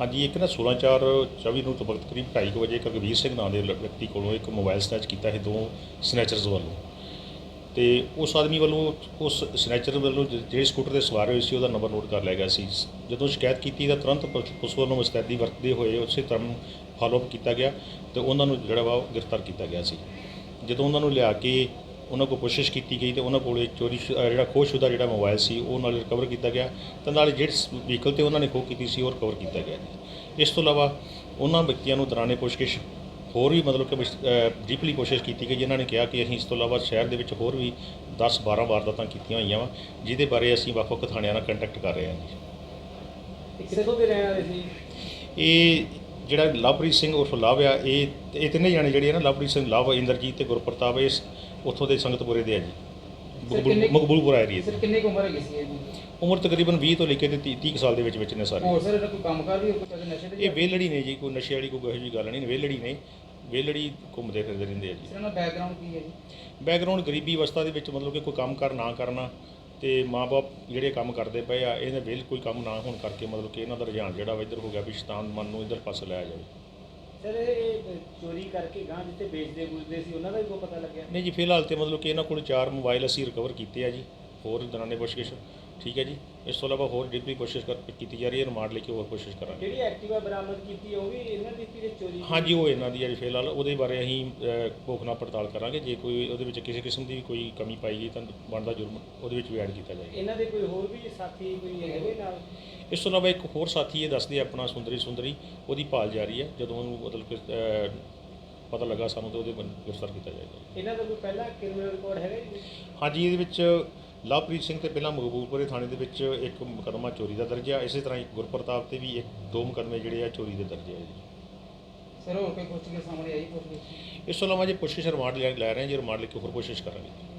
ਹਾਂਜੀ, ਇੱਕ ਨਾ 16/4/24 ਨੂੰ ਤੋਂ ਵਕਤ ਕਰੀਬ 2:30 ਵਜੇ ਇੱਕ ਰਘਵੀਰ ਸਿੰਘ ਨਾਂ ਦੇ ਵਿਅਕਤੀ ਕੋਲੋਂ ਇੱਕ ਮੋਬਾਈਲ ਸਨੈਚ ਕੀਤਾ ਹੈ ਦੋ ਸਨੈਚਰਸ ਵੱਲੋਂ। ਤੇ ਉਸ ਆਦਮੀ ਵੱਲੋਂ, ਉਸ ਸਨੈਚਰ ਵੱਲੋਂ ਜ- ਜਿਹੜੇ ਸਕੂਟਰ ਤੇ ਸਵਾਰ ਹੋਏ ਸੀ, ਉਹਦਾ ਨੰਬਰ ਨੋਟ ਕਰ ਲਿਆ ਗਿਆ ਸੀ। ਜਦੋਂ ਸ਼ਿਕਾਇਤ ਕੀਤੀ ਤਾਂ ਤੁਰੰਤ ਪੁਲਿਸ ਪੁਲਿਸ ਵੱਲੋਂ ਮੁਸਤੈਦੀ ਵਰਤਦੇ ਹੋਏ ਉਸੇ ਤਰ੍ਹਾਂ ਫਾਲੋਅਪ ਕੀਤਾ ਗਿਆ ਤੇ ਉਹਨਾਂ ਨੂੰ ਜਿਹੜਾ ਵਾ ਉਹ ਗ੍ਰਿਫਤਾਰ ਕੀਤਾ ਗਿਆ ਸੀ। ਜਦੋਂ ਉਹਨਾਂ ਨੂੰ ਲਿਆ ਕੇ ਉਹਨਾਂ ਕੋਲ ਕੋਸ਼ਿਸ਼ ਕੀਤੀ ਗਈ ਤੇ ਉਹਨਾਂ ਕੋਲੇ ਚੋਰੀ ਸ਼ੁ- ਅਹ ਜਿਹੜਾ ਖੋਹਸ਼ੁਦਾ ਜਿਹੜਾ ਮੋਬਾਈਲ ਸੀ ਉਹ ਨਾਲ ਰਿਕਵਰ ਕੀਤਾ ਗਿਆ ਤੇ ਨਾਲ ਜਿਹੜੇ ਵਹੀਕਲ ਤੇ ਉਹਨਾਂ ਨੇ ਖੋਹ ਕੀਤੀ ਸੀ ਉਹ ਰਿਕਵਰ ਕੀਤਾ ਗਿਆ। ਜੀ ਇਸ ਤੋਂ ਇਲਾਵਾ ਉਹਨਾਂ ਵਿਅਕਤੀਆਂ ਨੂੰ ਦੌਰਾਨੇ ਪੁੱਛਗਿੱਛ ਹੋਰ ਵੀ ਮਤਲਬ ਕਿ ਡੀਪਲੀ ਕੋਸ਼ਿਸ਼ ਕੀਤੀ ਗਈ ਜਿਨ੍ਹਾਂ ਨੇ ਕਿਹਾ ਕਿ ਅਸੀਂ ਇਸ ਤੋਂ ਇਲਾਵਾ ਸ਼ਹਿਰ ਦੇ ਵਿੱਚ ਹੋਰ ਵੀ 10 12 ਵਾਰਦਾਤਾਂ ਕੀਤੀਆਂ ਹੋਈਆਂ ਵਾ ਜਿਹਦੇ ਬਾਰੇ ਅਸੀਂ ਵੱਖ-ਵੱਖ ਥਾਣਿਆਂ ਨਾਲ ਕੰਟੈਕਟ ਕਰ ਰਹੇ ਹਾਂ ਜੀ। ਕਿੱਥੋਂ ਦੇ ਰਹਿਣ ਵਾਲੇ ਸੀ? ਇਹ ਜਿਹੜਾ ਲਵਪ੍ਰੀਤ ਸਿੰਘ ਉਰਫ ਲਵ ਆ ਇਹ ਇਹ ਤਿੰਨੇ ਜਾਣੇ ਜਿਹੜੇ ਆ ਨਾ ਲਵਪ੍ਰੀਤ ਸਿੰਘ ਲਵ ਇੰਦਰਜੀਤ ਤੇ ਗੁਰਪ੍ਰਤਾਪ ਇਸ ਉੱਥੋਂ ਦੇ ਸੰਗਤਪੁਰੇ ਦੇ ਆ ਜੀ। ਮਕਬੂਲ- ਕਿੰਨੇ- ਮਕਬੂਲਪੁਰਾ ਸਰ ਦੇ। ਕਿੰਨੀ ਕੁ ਉਮਰ ਹੈਗੀ ਸੀ ਇਹਦੀ? ਉਮਰ ਤਕਰੀਬਨ 20 ਤੋਂ ਲੈ ਕੇ ਤੇ 30 30 ਕੁ ਸਾਲ ਦੇ ਵਿੱਚ ਵਿੱਚ ਨੇ ਸਾਰੇ। ਹੋਰ ਸਰ ਇਹਦਾ ਕੋਈ ਕੰਮਕਾਰ ਵੀ ਕੋਈ ਕਦੇ ਨਸ਼ੇ ਤੇ ਇਹ ਵੇਲੜੀ ਨੇ ਜੀ ਕੋਈ ਨਸ਼ੇ ਵਾਲੀ ਕੋਈ ਇਹੋ ਜਿਹੀ ਗੱਲ ਨਹੀਂ ਵੇਲੜੀ ਨੇ। ਵੇਲੜੀ ਘੁੰਮਦੇ ਫਿਰਦੇ ਰਹਿੰਦੇ ਆ ਜੀ। ਸਰ ਇਹਨਾਂ ਦਾ ਬੈਕਗ੍ਰਾਉਂਡ ਕੀ ਹੈ ਜੀ? ਬੈਕਗ੍ਰਾਉਂਡ ਗਰੀਬੀ ਅਵਸਥਾ ਦੇ ਵਿੱਚ ਮਤਲਬ ਕਿ ਕੋਈ ਕੰਮ ਕਰ ਨਾ ਕਰਨਾ ਤੇ ਮਾਪੇ ਜਿਹੜੇ ਕੰਮ ਕਰਦੇ ਪਏ ਆ ਇਹਦੇ ਵੇਲ ਕੋਈ ਕੰਮ ਨਾ ਹੋਣ ਕਰਕੇ ਮਤਲਬ ਕਿ ਇਹਨਾਂ ਦਾ ਰੁਝਾਨ ਜਿਹੜਾ ਵਾ ਇੱਧਰ ਹੋ ਗਿਆ ਵੀ ਸ਼ੈਤਾਨ ਮਨ ਨੂੰ ਇੱਧਰ ਪਾਸੇ ਲਾਇਆ ਜਾਵੇ। ਸਰ ਇਹ ਚੋਰੀ ਕਰਕੇ ਗਾਂ ਜਿੱਥੇ ਵੇਚਦੇ ਬੁਝਦੇ ਸੀ ਉਹਨਾਂ ਦਾ ਵੀ ਕੋਈ ਪਤਾ ਲੱਗਿਆ? ਨਹੀਂ ਜੀ ਫਿਲਹਾਲ ਤੇ ਮਤਲਬ ਕਿ ਇਹਨਾਂ ਕੋਲ ਚਾਰ ਮੋਬਾਈਲ ਅਸੀਂ ਰਿਕਵਰ ਕੀਤੇ ਆ ਜੀ। ਹੋਰ ਦੌਰਾਨੇ ਪੁੱਛਗਿੱਛ ਠੀਕ ਹੈ ਜੀ। ਇਸ ਤੋਂ ਇਲਾਵਾ ਹੋਰ ਡਿਪਲੀ ਕੋਸ਼ਿਸ਼ ਕਰ ਕੀਤੀ ਜਾ ਰਹੀ ਹੈ ਰਿਮਾਂਡ ਲੈ ਕੇ ਹੋਰ ਕੋਸ਼ਿਸ਼ ਕਰਾਂਗੇ। ਜਿਹੜੀ ਐਕਟਿਵਾ ਬਰਾਮਦ ਕੀਤੀ ਉਹ ਵੀ ਇਹਨਾਂ ਦੀ ਸੀ ਚੋਰੀ ਹਾਂਜੀ ਉਹ ਇਹਨਾਂ ਦੀ ਹੈ ਜੀ ਫਿਲਹਾਲ। ਉਹਦੇ ਬਾਰੇ ਅਸੀਂ ਭੋਖਣਾ ਪੜਤਾਲ ਕਰਾਂਗੇ। ਜੇ ਕੋਈ ਉਹਦੇ ਵਿੱਚ ਕਿਸੇ ਕਿਸਮ ਦੀ ਕੋਈ ਕਮੀ ਪਾਈ ਗਈ ਤਾਂ ਬਣਦਾ ਜੁਰਮ ਉਹਦੇ ਵਿੱਚ ਵੀ ਐਡ ਕੀਤਾ ਜਾਏਗਾ। ਇਹਨਾਂ ਦੇ ਕੋਈ ਹੋਰ ਵੀ ਸਾਥੀ ਕੋਈ ਹੈਗੇ ਨਾਲ? ਇਸ ਤੋਂ ਇਲਾਵਾ ਇੱਕ ਹੋਰ ਸਾਥੀ ਇਹ ਦੱਸਦੇ ਆਪਣਾ ਸੁੰਦਰੀ ਸੁੰਦਰੀ ਉਹਦੀ ਭਾਲ ਜਾਰੀ ਹੈ। ਜਦੋਂ ਉਹਨੂੰ ਮਤਲਬ ਕਿ ਪਤਾ ਲੱਗਾ ਸਾਨੂੰ ਤੇ ਉਹਦੇ ਗ੍ਰਿਫਤਾਰ ਕੀਤਾ ਜਾਏਗਾ। ਇਹਨਾਂ ਦਾ ਕੋਈ ਪਹਿਲਾਂ ਕ੍ਰਿਮੀਨਲ ਰਿਕਾਰਡ ਹੈਗਾ ਜੀ? ਹਾਂਜੀ ਇਹਦੇ ਵਿੱਚ ਲਵਪ੍ਰੀਤ ਸਿੰਘ ਤੇ ਪਹਿਲਾਂ ਮਕਬੂਲਪੁਰੇ ਥਾਣੇ ਦੇ ਵਿੱਚ ਇੱਕ ਮੁਕੱਦਮਾ ਚੋਰੀ ਦਾ ਦਰਜ ਆ। ਇਸੇ ਤਰ੍ਹਾਂ ਇੱਕ ਗੁਰਪ੍ਰਤਾਪ ਤੇ ਵੀ ਇੱਕ ਦੋ ਮੁਕੱਦਮੇ ਜਿਹੜੇ ਆ ਚੋਰੀ ਦੇ ਦਰਜ ਆ ਜੀ। ਸਰ ਹੋਰ ਕੋਈ ਪੁੱਛ ਕੇ ਸਾਹਮਣੇ ਆਈ ਪੁੱਛ ਇਸ ਤੋਂ ਇਲਾਵਾ ਜੇ ਪੁੱਛਗਿੱਛ ਰਿਮਾਂਡ ਲੈ ਲੈ ਰਹੇ ਹਾਂ ਜੀ ਰਿਮਾਂਡ ਲੈ ਕੇ ਹੋਰ ਕੋਸ਼ਿਸ਼ ਕਰਾਂਗੇ।